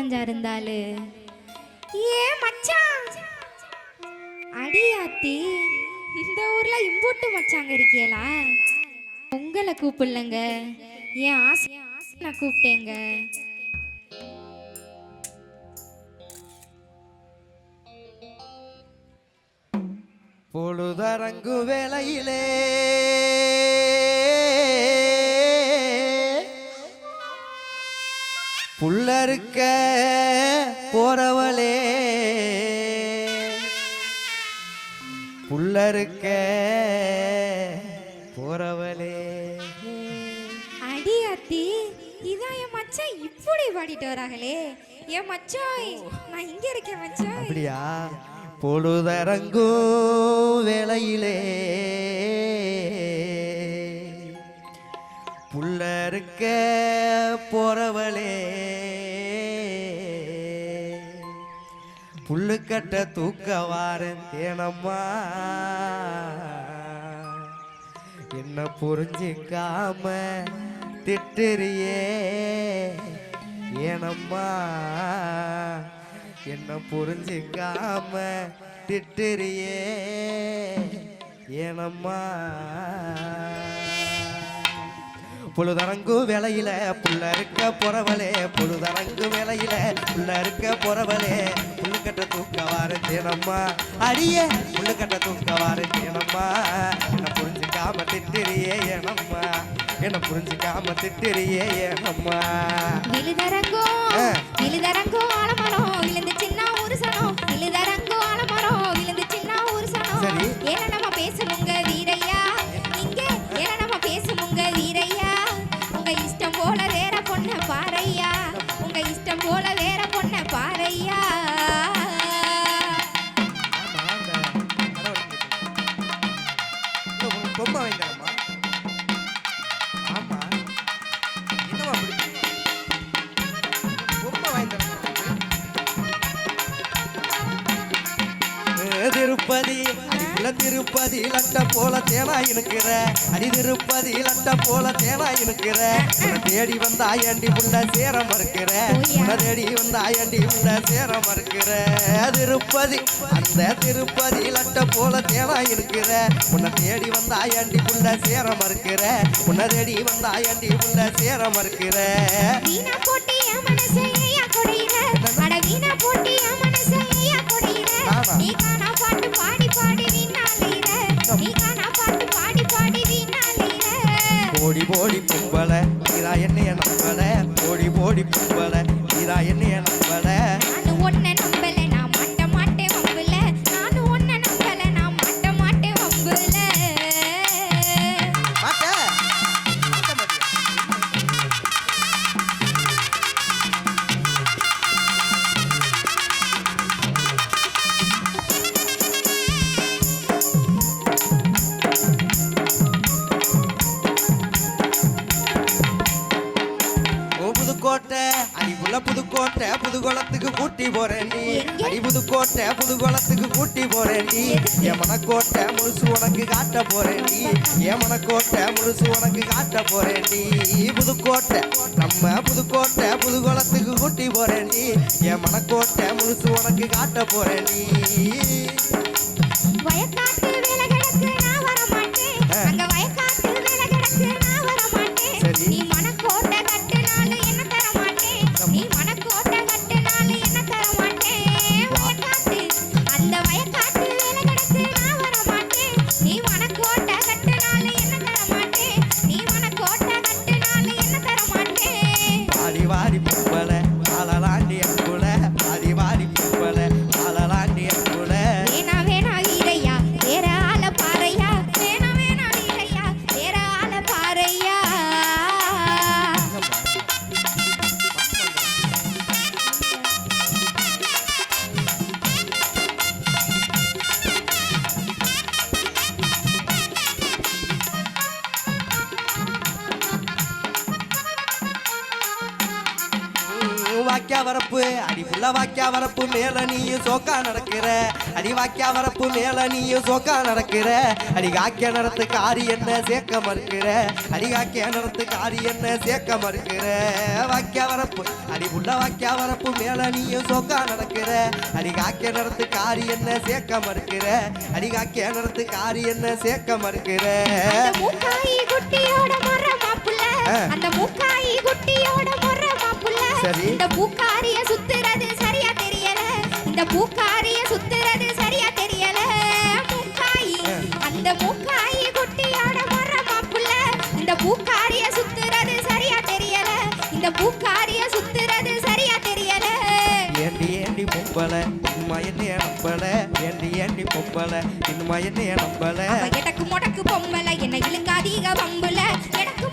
எங்க இருந்தாலு ஏ மச்சான் அடியாத்தி இந்த ஊர்ல இம்போட்டு மச்சாங்க இருக்கீங்களா உங்களை கூப்பிடலங்க. என் ஆசை நான் கூப்பிட்டேங்க. பொழுதரங்கு வேளையிலே புள்ளருக்க புல்லறுக்க போறவளே. அடியாத்தி இதான் என் மச்சான் இப்படி பாடிட்டு வராங்களே. என் மச்சாய் நான் இங்க இருக்கேன் மச்சாய். அப்படியா? பொழுதரங்கும் வேளையிலே. புல்லறுக்க போறவளே. புல்லுக்கட்ட தூக்க வாரன் தேனம்மா. என்ன புரிஞ்சிக்காம திட்டுறியே ஏனம்மா. என்ன புரிஞ்சிக்காம திட்டுறியே ஏனம்மா. பொழுதரங்கு வேலையில புள்ள இருக்க பொறவலே பொழுதரங்கு வேலையில புள்ள இருக்க பொறவலே புள்ளுக்கட்ட தூக்க வார தேனம்மா. அடிய புல்லுக்கட்ட தூக்க வார என்ன புரிஞ்சுக்காம திட்டுறியே ஏனம்மா. என்ன புரிஞ்சுக்காம திட்டுறியே ஏனம்மா. திருப்பதி அடிக்குள்ள திருப்பதி லட்ட போல தேனா இருக்கிற அடி திருப்பதி லட்ட போல தேனா இருக்கிற உன்னை தேடி வந்த ஆயாண்டி உள்ள சேர மறுக்கிற? உன்னை தேடி வந்த ஆயாண்டி உள்ள சேர மறுக்கிற? திருப்பதி அந்த திருப்பதி லட்ட போல தேனா இருக்கிற உன்னை தேடி வந்த ஆயாண்டி உள்ள சேர மறுக்கிற? உன்னை தேடி வந்த ஆயாண்டி உள்ள சேர மறுக்கிற? வீணா என் மனசை போடி போடி கோட்டை புது குளத்துக்கு கூட்டி போறேன் நீ என் மனக்கோட்டை முழுசு உனக்கு காட்ட போறேன் நீ என் மனக்கோட்டை முழுசு உனக்கு காட்ட போறேன் நீ புதுக்கோட்டை நம்ம புதுக்கோட்டை புதுகுளத்துக்கு கூட்டி போறேன் நீ என் மனக்கோட்டை முழுசு உனக்கு காட்ட போறேன் வாக்கியா வரப்பு அடி புள்ள வாக்கியா வரப்பு மேல நீயும் சோக்கா நடக்கிற. அடி வாக்கியா வரப்பு மேல நீயும் சோக்கா நடக்கிற. அடி காக்கிய நடத்து காரி என்ன சேர்க்க மறுக்கிற. அடி காக்கிய நடத்து காரி என்ன சேர்க்க மறுக்கிற. வாக்கியா வரப்பு அடி புள்ள வாக்கியா வரப்பு மேல நீயும் சோக்கா நடக்கிற. அடி காக்கிய நடத்து காரி என்ன சேர்க்க மறுக்கிற. அடி காக்கிய நடத்து காரி என்ன சேர்க்க மறுக்கிற. அந்த மூக்காயி குட்டியோட மாப்புள்ள. ஆ. அந்த மூக்காயி குட்டியோட இந்த பூக்காரிய சுத்துறது சரியா தெரியல. இந்த பூக்காரிய சுத்துறது சரியா தெரியல. மூக்காயி. அந்த மூக்காயி குட்டியோட மொற மாப்புள்ள இந்த பூக்காரிய சுத்துறது சரியா தெரியல. இந்த பூக்காரிய சுத்துறது சரியா தெரியல. ஏண்டி ஏண்டி பொம்பள? இன்னுமா என்ன நம்பல. ஏண்டி ஏண்டி பொம்பள? இன்னுமா என்ன நம்பல? எடக்கு முடக்கு பொம்பளை. என்ன இழுக்காதீக வம்புல. எடக்கு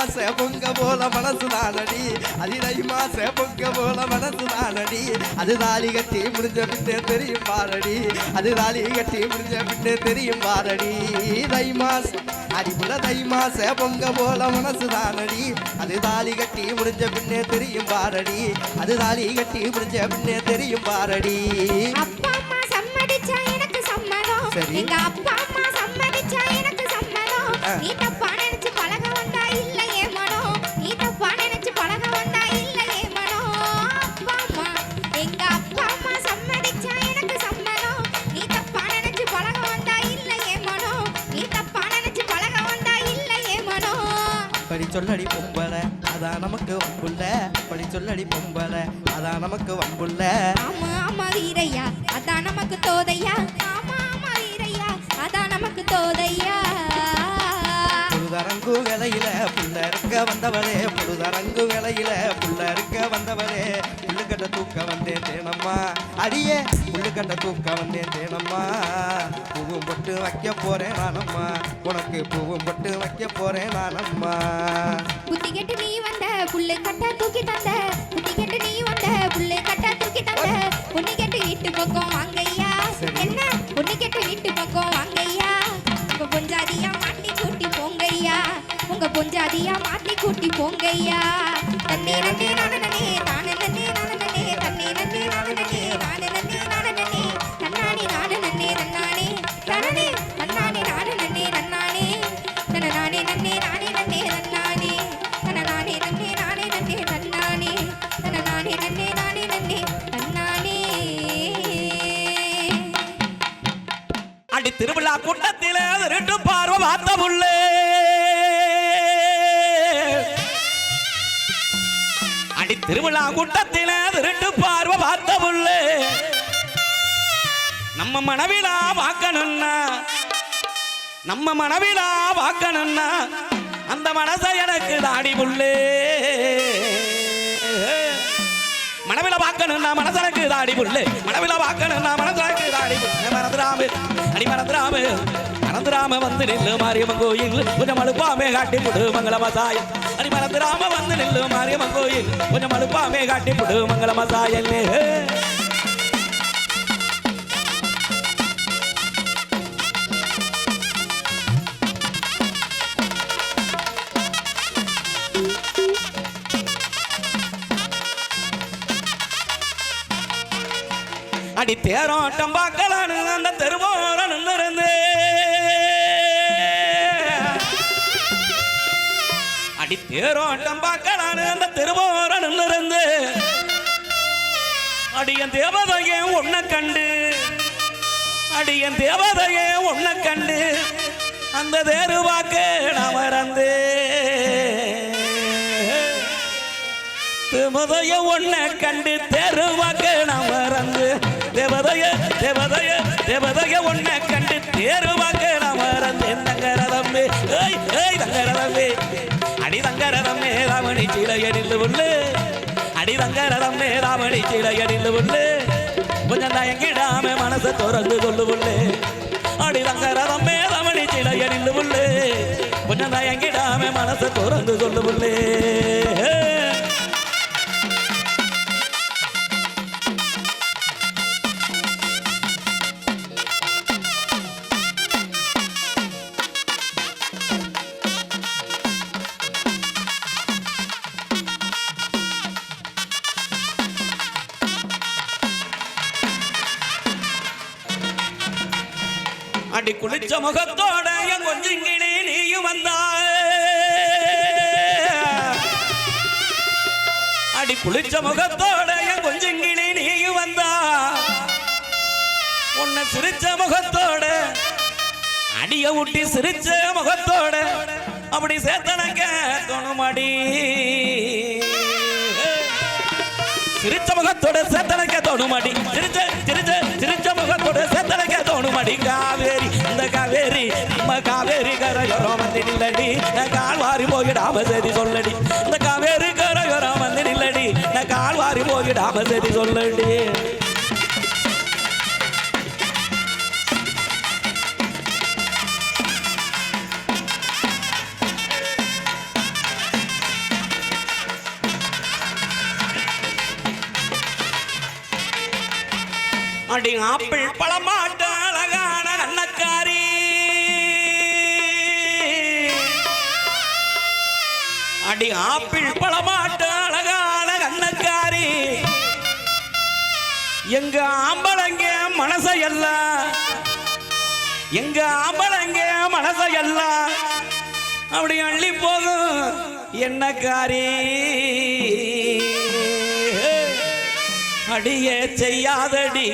மாச பொங்க போல மனசு நானடி அடி தை மாச பொங்க போல மனசு நானடி அது தாலி கட்டி முடிஞ்ச பின்னே தெரியும் பாரடி. அது தாலி கட்டி முடிஞ்ச பின்னே தெரியும் பாரடி. தை மாசம் அடிப்புல தை மாச பொங்க போல மனசு தானடி அது தாலி கட்டி முடிஞ்ச பின்னே தெரியும் பாரடி. அது தாலி கட்டி முடிஞ்ச பின்னே தெரியும் பாரடி. அப்பா அம்மா சம்மதிச்சா எனக்கு சம்மதம். சரி. எங்க அப்பா அம்மா சம்மதிச்சா எனக்கு சம்மதம். நீ தப்பா சொல்லடி பொம்பள. அதான் நமக்கு வம்புள்ள படி சொல்லடி பொம்பள. அதான் நமக்கு வம்புள்ள ஆமா ஆமா வீரையா. அதான் நமக்கு தோதையா. ஆமா ஆமா வீரையா. அதான் நமக்கு தோதையா. புழுதரங்கு வேலையில புள்ள இருக்க வந்தவளே புழுதரங்கு வேலையில புள்ள இருக்க வந்தவளே. புள்ளுக்கட்ட தூக்க வந்தேன் தேனம்மா. அடியே புள்ளுக்கட்ட தூக்க வந்தேன் தேனம்மா. பூவும் பொட்டு வைக்க போறேன் நானம்மா. உனக்கு பூவும் பொட்டு வைக்க போறேன் நானம்மா. புத்தி கெட்டு நீ வந்த புள்ளை கட்ட தூக்கி தந்த. புத்தி கெட்டு நீ வந்த புள்ளை கட்ட தூக்கி தந்த. பொண்ணு கெட்டு வீட்டு பக்கம் வாங்கய்யா. சரி. என்ன? உங்க பொஞ்சாதியா மாத்தி கூட்டி போங்கய்யா. தன்னே தானே கூட்டத்தில திருட்டு பார்வை பார்த்த புள்ளே நம்ம மனவிழா வாக்கணும்னா நம்ம மனவிலா வாக்கணும்னா அந்த மனசை எனக்கு தாடி புள்ளே. மனவில பார்க்கணும்னா மனசனுக்கு தாடி புல்லு மனவில பார்க்கணும்னா மனசனுக்கு தாடி புல்லு மறந்துடாம அடி மறந்துடாம மறந்துடாம வந்து நில்லு மாரியம்மன் கோயில். கொஞ்சம் அழுப்பாமே காட்டி புடு மங்களமசாயம் அடி மறந்துடாம வந்து நில்லு மாரியம்மன் கோயில். கொஞ்சம் அழுப்பாமே காட்டி புடு மங்களமசாயல் அடி தேரோட்டம் பார்க்கலான்னு அந்த தெருவோ தேரோட்டம் பார்க்கலான்னு அந்த திருவோரன் இருந்து. அடியன் தேவதையே உன்ன கண்டு. அடியன் தேவதையே உன்ன கண்டு. அந்த தேருவாக்க நான் மறந்து தேவதைய உன்ன கண்டு தேருவாக்க நான் மறந்து தேவதைய தேவதைய தேவதைய உன்ன கண்டு தேருவாக்க நான் மறந்து தங்கரதம்மே ஏய் ஏய் தங்கரதம்பி. அடி தங்கரதம்மே ராமணி சீலையடில் உள்ளு அடி தங்கரதம்மே ராமணி சீலையடில் உள்ளு கொஞ்சம் தயங்கிடாம மனசை துறந்து கொள்ளு உள்ளு அடி தங்க ரதம் மேதமணி சில எரிந்து கொஞ்சம் தயங்கிடாம மனசை துறந்து கொள்ளு உள்ளே அடி குளிச்ச முகத்தோட என் கொஞ்சிங்கினே நீயும் வந்தாய் அடி குளிச்ச முகத்தோட என் கொஞ்சிங்கினே நீயும் வந்தா. உன்னை சிரிச்ச முகத்தோட அடிய ஊட்டி சிரிச்ச முகத்தோட அப்படி சேத்தனக்க தோணுமாடி. சிரிச்ச முகத்தோட சேத்தனக்க தோணுமாடி. சிரிச்ச கூட சிரிச்ச முகத்தோட அடி. காவேரி இந்த காவேரி நம்ம காவேரி கரையோரம் வந்து நில்லடி. நான் கால் வாரி போயிடாம சரி சொல்லடி. இந்த காவேரி கரையோரம் வந்து நில்லடி. நான் கால் வாரி போயிடாம சரி சொல்லடி. அடி ஆப்பிள் பழமாட்ட அழகான அன்னக்காரி. அடி ஆப்பிள் பழமாட்ட அழகான அன்னக்காரி. எங்க ஆம்பளங்க மனச எல்லாம் எங்க ஆம்பளங்க மனச எல்லாம் அப்படி அள்ளி போகும் என்னக்காரி. அடியே செய்யாதடி.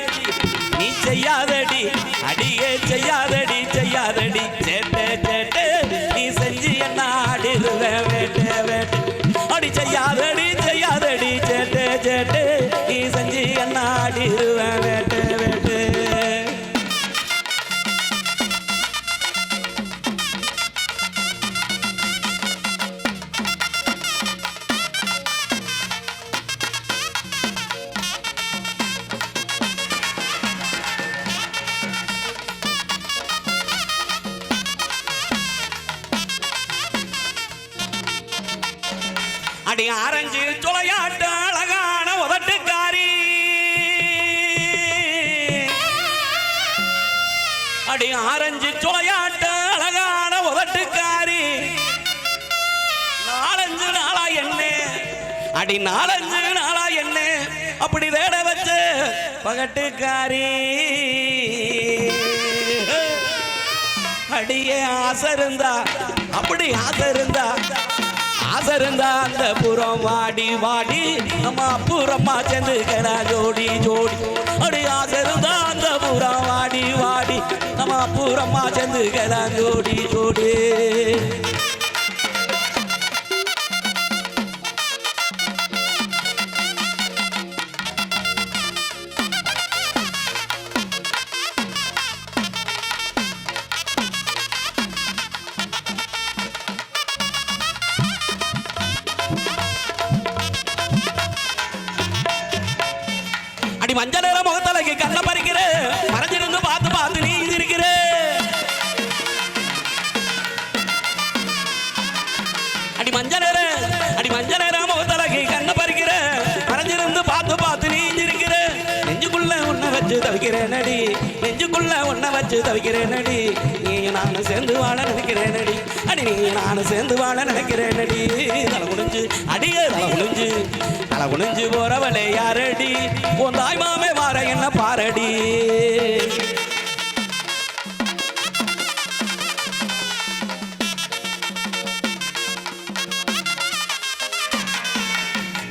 நீ செய்யாதடி அடியே செய்யாதடி செய்யாதடி. அடி ஆரஞ்சு சுளையாட்ட அழகான உதட்டுக்காரி. அடி ஆரஞ்சு சுளையாட்ட அழகான உதட்டுக்காரி. நாலஞ்சு நாளா என்ன? அடி நாலஞ்சு நாளா என்ன? அப்படி தேட வச்சு பகட்டுக்காரி. அடியே ஆசை இருந்தா அப்படி ஆசை இருந்தா ஆசை இருந்தா அந்த புறம் வாடி வாடி. நம்ம புறமா சேர்ந்துக்கடா ஜோடி ஜோடி. அப்படி ஆசை இருந்தா அந்த புறம் வாடி வாடி. நம்ம புறமா சேர்ந்துக்கடா ஜோடி ஜோடி. மஞ்சள் நிற முகத்தலைக்கு கண்ண பறிக்கிற வச்சு தவிக்கிறேன் நடி நீ நானும் சேர்ந்து வாழ நினைக்கிறேன் நடி அடி நீ நானும் சேர்ந்து வாழ நினைக்கிறேன் நடி தலை குடிஞ்சு அடியே தலை குடிஞ்சு தலை குடிஞ்சு போறவளே யாரடி? உன் தாய் மாமே வார என்ன பாரடி?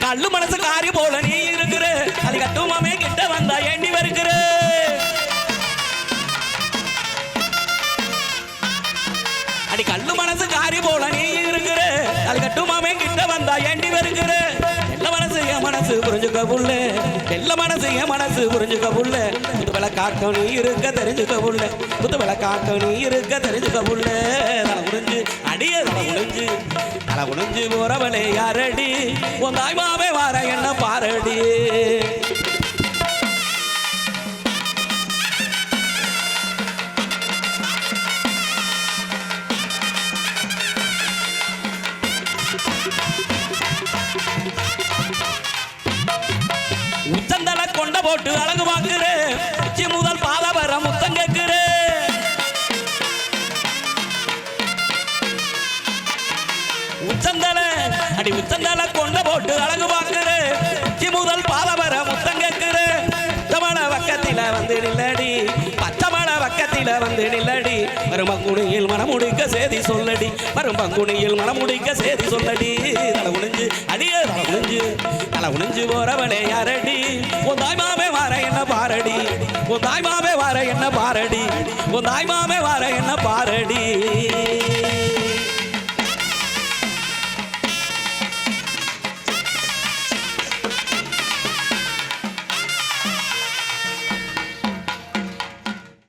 கல்லு மனசு காரி போல நீ இருக்கிற. அது கட்டுமாமே மனசு காரி போல நீ இருக்கிற. அது கட்டுமாமே கிட்ட வந்தா ஏண்டி வருகிற எல்ல மனசு என் மனசு புரிஞ்சுக்க புள்ள. எல்ல மனசு என் மனசு புரிஞ்சுக்க புள்ள. புது வில நீ இருக்க தெரிஞ்சுக்க புள்ள. புது வில காட்டம் நீ இருக்க தெரிஞ்சுக்க புள்ள. தலை குடிஞ்சு அடியே தலை குடிஞ்சு தலை குடிஞ்சு போறவளே யாரடி? உன் தாய்மாவே வார என்ன பாரடி? போட்டு அழகு பார்க்கிறேன் உச்சி முதல் பாத வர முத்தம் கேட்கிறேன் அடி உச்சந்தல கொண்ட போட்டு அழகு பார்க்கிறேன் உச்சி முதல் பாத வர முத்தம் கேட்கிறேன் பச்சமல பக்கத்தில வந்து நில்லடி பச்சமல பக்கத்தில வந்து நில்லடி. மருமங்குடியில் மனமுடிக்க சேதி சொல்லடி. மருமங்குடியில் மனமுடிக்க சேதி சொல்லடி. தலை உணிஞ்சு அடியே தலை உணிஞ்சு தலை உணிஞ்சு போறவளே யாரடி? உன் தாய்மாமே வார என்ன பாரடி? உன் தாய்மாமே வார என்ன பாரடி? உன் தாய்மாமே வார என்ன பாரடி?